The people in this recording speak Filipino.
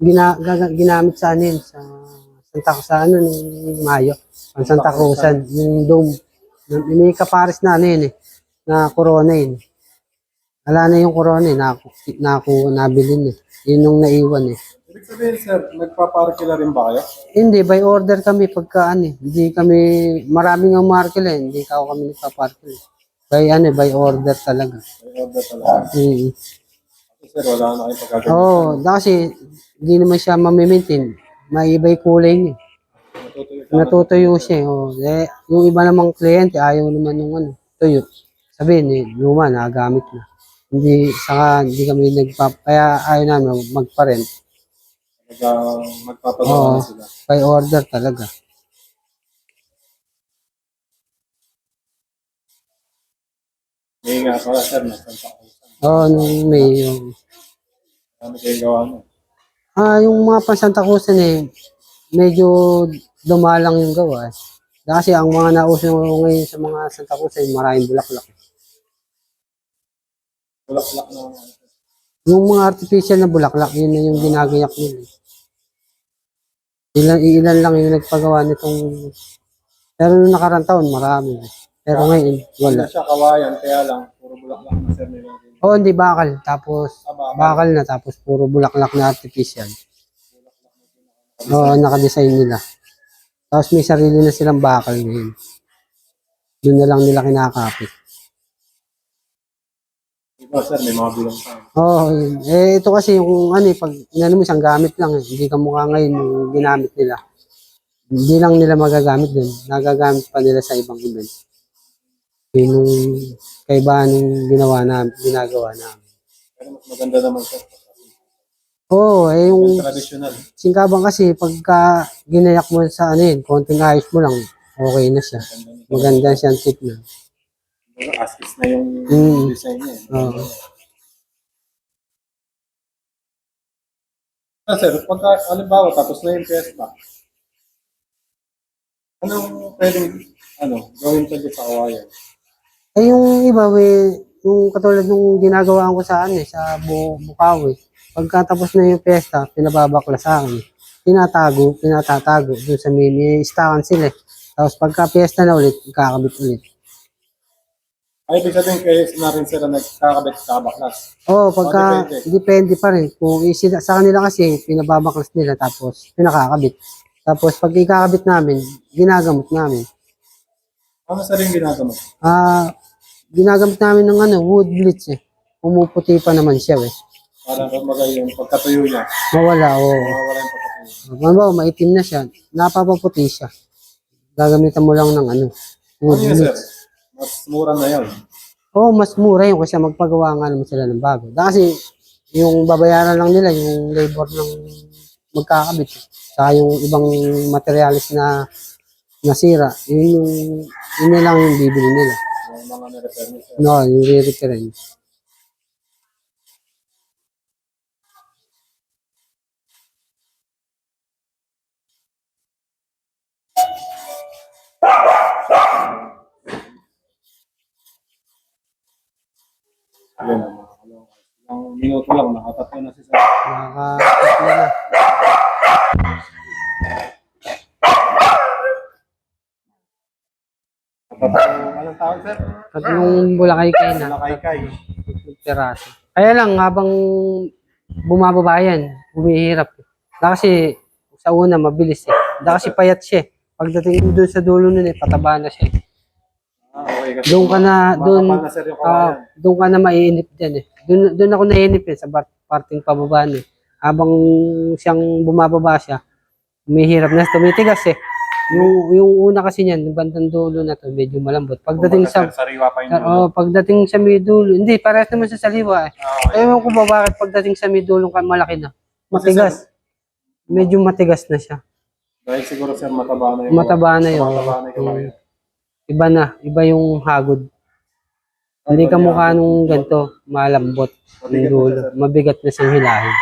gina, ginamit sa anin, sa Santa sa ano, nung Mayo. Ang Santa Cruzan, yung dome. May kapares na ano yun eh, na corona yun. Wala na yung corona eh, naku, naku, nabilin eh. Yun yung naiwan eh. Ibig sabihin, sir, nagpaparkila rin ba kayo? Hindi, by order kami pagka ano eh. Hindi kami, maraming ang markel eh. Hindi ka kami nagpaparkel. eh. By ano eh, by order talaga. May order talaga. Mm. Sir, wala na kayong pagkagawa. Oo, oh, kasi hindi naman siya mamimaintain. May iba yung kulay niya. Natutuyo. Natutuyo siya. Oh. Eh, yung iba namang kliyente, ayaw naman yung ano, tuyo. Sabihin, eh, luma, nagagamit na. Hindi, saka hindi kami nagpa, kaya ayaw namin magpa-rent. Talaga magpapagawa na sila. By order talaga. May nga pala, sir, na Santa Cruz. Oo, nung may yung, Ano kayo gawa no? ah, yung mga pan Santa Cruzan eh, medyo dumalang yung gawa. eh. Kasi ang mga nauso ngayon sa mga Santa Cruz ay maraming bulaklak. Bulaklak na. Yung mga artificial na bulaklak, yun na yung ginagayak nila. Ilan, ilan lang yung nagpagawa nitong... Pero nung nakarang taon, marami. eh. Pero ngayon, wala. Wala siya kawayan, kaya lang, puro bulaklak na, sir, nila. Oo, hindi bakal. Tapos, Ah, bakal. bakal na. Tapos, puro bulaklak na artificial. Oo, nakadesign nila. Tapos, may sarili na silang bakal ngayon. Doon na lang nila kinakapit. Iba, sir, may mga bilang pa. Oo, yun. eh, ito kasi yung ano eh, pag inano mo isang gamit lang eh. Hindi ka mukha ngayon yung ginamit nila. Hindi lang nila magagamit dun. Nagagamit pa nila sa ibang event. Yun yung kaibahan ng ginawa namin, ginagawa namin. Pero mas maganda naman, sir. Oo, eh yung traditional. singkabang kasi pagka ginayak mo sa ano yun, konting ayos mo lang, okay na siya. Maganda siyang tip na. Pero as is na yung Mm. design niya. eh. Oo. Ah, sir, pagka, halimbawa, tapos na yung fiesta, anong pwedeng, ano, gawin pwede sa kawayan? Eh yung iba, we, yung katulad nung ginagawa ko sa ano eh, sa Bu Bukawi. Pagkatapos na yung pesta, pinababakla sa akin. Tinatago, pinatatago doon sa mini stakan sila. eh. Tapos pagka pesta na ulit, kakabit ulit. Ay, ibig sabihin kayo na rin sila nagkakabit sa baklas. Oo, pagka Oh, depende. depende pa rin. Kung isila, sa kanila kasi pinababaklas nila tapos pinakakabit. Tapos pag ikakabit namin, ginagamot namin. Ano sa rin ginagawa? Ah, ginagamit namin ng ano, wood bleach eh. Pumuputi pa naman siya eh. Para kumbaga yung pagkatuyo niya, Mawala, oo. mawawala yung pagkatuyo. Halimbawa, maitim na siya, napapaputi siya. Gagamitan mo lang ng ano, Ano wood yun, sir? bleach. Mas mura na yun. Oo, mas mura yun kasi magpagawa nga naman sila ng bago. Kasi yung babayaran lang nila, yung labor ng magkakabit. Saka yung ibang materialis na nasira, yun yung, yun na lang yung bibili nila. Yung mga na-repair sir. No, yung re-repair kalungan. Ilang minuto lang, nakatatlo na si sir. Nakakapit na. Nakatatlo, anong tawag, sir? Tatlong bulakay kayo na. Nakaykay. Peraso. Kaya lang, habang bumababa yan, humihirap. Kasi sa una, mabilis eh. Kasi payat siya eh. Pagdating mo doon sa dulo nun eh, pataba na siya. eh. Ah, okay. Kasi Doon ka na, doon, na, kawayan. doon ka na maiinip dyan eh. Doon, doon ako naiinip eh, sa bar- parting pababa eh. Habang siyang bumababa siya, humihirap na, tumitigas eh. Yung, yung una kasi niyan, yung bandang dulo na to, medyo malambot. Pagdating sa, sariwa pa dulo. oh, pagdating sa may dulo, hindi, parehas naman sa saliwa eh. Ah, okay. Ewan ko ba bakit pagdating sa may dulong ka malaki na. Matigas. Medyo matigas na siya. Dahil siguro, sir, mataba na yung Mataba na yun. Mataba na yung kawayan. Iba na. Iba yung hagod. Hindi ka mukha nung ganito, malambot. Mabigat dulo. Mabigat na siyang hilahin.